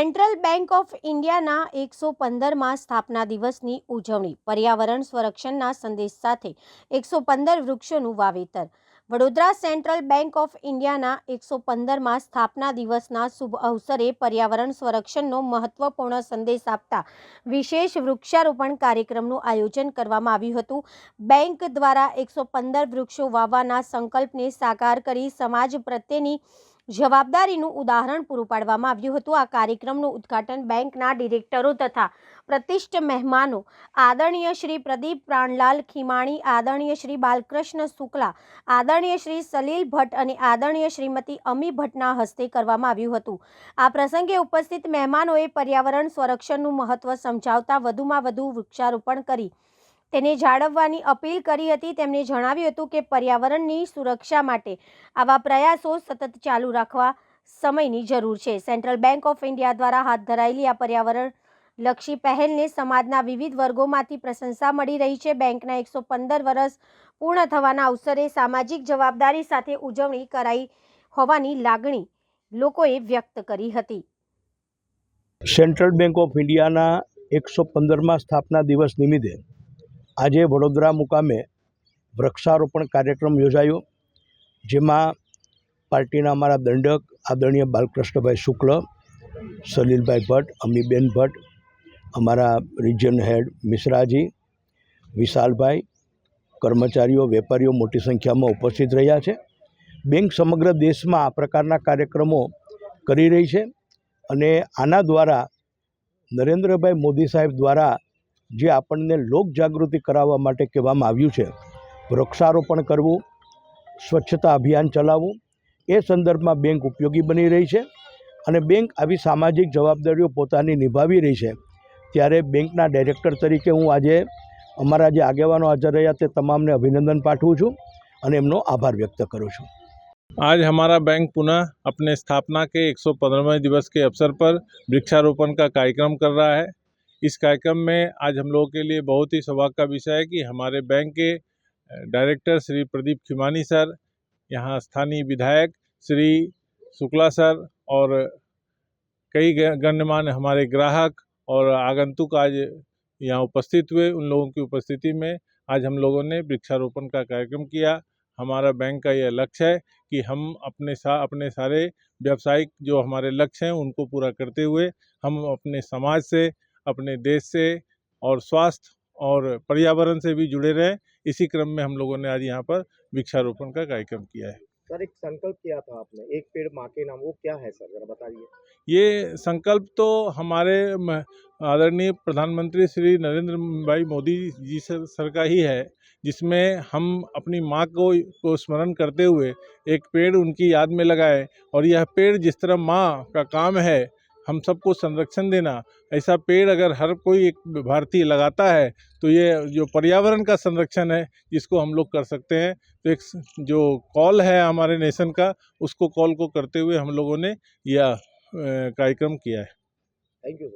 Central bank of ઇન્ડિયાના એકસો પંદરમાં સ્થાપના દિવસની ઉજવણી, પર્યાવરણ સંરક્ષણના સંદેશ સાથે એકસો પંદર વૃક્ષોનું વાવેતર. વડોદરા સેન્ટ્રલ બેંક ઓફ ઇન્ડિયાના એકસો પંદરમાં સ્થાપના દિવસના શુભ અવસરે પર્યાવરણ સંરક્ષણનો મહત્વપૂર્ણ સંદેશ આપતા વિશેષ વૃક્ષારોપણ કાર્યક્રમનું આયોજન કરવામાં આવ્યું હતું. બેંક દ્વારા એકસો પંદર વૃક્ષો વાવવાના સંકલ્પને સાકાર કરી સમાજ પ્રત્યેની જવાબદારીનું ઉદાહરણ પૂરું પાડવામાં આવ્યું હતું. આ કાર્યક્રમનું ઉદ્ઘાટન બેંકના ડિરેક્ટરો તથા પ્રતિષ્ઠ મહેમાનો આદરણીય શ્રી પ્રદીપ પ્રાણલાલ ખીમાણી, આદરણીય શ્રી બાલકૃષ્ણ શુક્લા, આદરણીય શ્રી સલીલ ભટ્ટ અને આદરણીય શ્રીમતી અમી ભટ્ટના હસ્તે કરવામાં આવ્યું હતું. આ પ્રસંગે ઉપસ્થિત મહેમાનોએ પર્યાવરણ સંરક્ષણનું મહત્વ સમજાવતા વધુમાં વધુ વૃક્ષારોપણ કરી તેને જાળવવાની અપીલ કરી હતી. તેમણે જણાવ્યું હતું કે પર્યાવરણની સુરક્ષા માટે આવા પ્રયાસો સતત ચાલુ રાખવા સમયની જરૂર છે. સેન્ટ્રલ બેંક ઓફ ઇન્ડિયા દ્વારા હાથ ધરાયેલી આ પર્યાવરણ લક્ષી પહેલને સમાજના વિવિધ વર્ગોમાંથી પ્રશંસા મળી રહી છે. બેંકના એકસો પંદર વર્ષ પૂર્ણ થવાના અવસરે સામાજિક જવાબદારી સાથે ઉજવણી કરાઈ હોવાની લાગણી લોકોએ વ્યક્ત કરી હતી. સેન્ટ્રલ બેંક ઓફ ઇન્ડિયાના એકસો પંદરમાં સ્થાપના દિવસ નિમિત્તે આજે વડોદરા મુકામે વૃક્ષારોપણ કાર્યક્રમ યોજાયો, જેમાં પાર્ટીના અમારા દંડક આદરણીય બાલકૃષ્ણભાઈ શુક્લ, સલીલભાઈ ભટ્ટ, અમીબેન ભટ્ટ, અમારા રિજિયન હેડ મિશ્રાજી, વિશાલભાઈ, કર્મચારીઓ, વેપારીઓ મોટી સંખ્યામાં ઉપસ્થિત રહ્યા છે. બેંક સમગ્ર દેશમાં આ પ્રકારના કાર્યક્રમો કરી રહી છે અને આના દ્વારા નરેન્દ્રભાઈ મોદી સાહેબ દ્વારા જે આપણને લોક જાગૃતિ કરાવવા માટે કહેવામાં આવ્યું છે વૃક્ષારોપણ કરવું સ્વચ્છતા અભિયાન ચલાવવું એ સંદર્ભમાં બેંક ઉપયોગી બની રહી છે અને બેંક આવી સામાજિક જવાબદારીઓ પોતાની નિભાવી રહી છે ત્યારે બેંકના ડાયરેક્ટર તરીકે હું આજે અમારા જે આગેવાનો હાજર રહ્યા તે તમામને અભિનંદન પાઠવું છું અને એમનો આભાર વ્યક્ત કરું છું आज हमारा बैंक पुनः अपने स्थापना के 115वें दिवस के अवसर पर वृक्षारोपण का कार्यक्रम कर रहा है इस कार्यक्रम में आज हम लोगों के लिए बहुत ही सौभाग्य का विषय है कि हमारे बैंक के डायरेक्टर श्री प्रदीप खिमानी सर, यहाँ स्थानीय विधायक श्री शुक्ला सर और कई गण्यमान्य हमारे ग्राहक और आगंतुक आज यहाँ उपस्थित हुए। उन लोगों की उपस्थिति में आज हम लोगों ने वृक्षारोपण का कार्यक्रम किया। हमारा बैंक का यह लक्ष्य है कि हम अपने सा, अपने सारे व्यावसायिक जो हमारे लक्ष्य हैं उनको पूरा करते हुए हम अपने समाज से अपने देश से और स्वास्थ्य और पर्यावरण से भी जुड़े रहें। इसी क्रम में हम लोगों ने आज यहाँ पर वृक्षारोपण का कार्यक्रम किया है। सर एक संकल्प किया था आपने एक पेड़ माँ के नाम वो क्या है सर जरा बताइए। ये संकल्प तो हमारे आदरणीय प्रधानमंत्री श्री नरेंद्र भाई मोदी जी सर, सर का ही है जिसमें हम अपनी माँ को को स्मरण करते हुए एक पेड़ उनकी याद में लगाए और यह पेड़ जिस तरह माँ का काम है हम सबको संरक्षण देना। ऐसा पेड़ अगर हर कोई एक भारतीय लगाता है तो ये जो पर्यावरण का संरक्षण है, जिसको हम लोग कर सकते हैं तो एक जो कॉल है हमारे नेशन का, उसको कॉल को करते हुए हम लोगों ने यह कार्यक्रम किया है। Thank you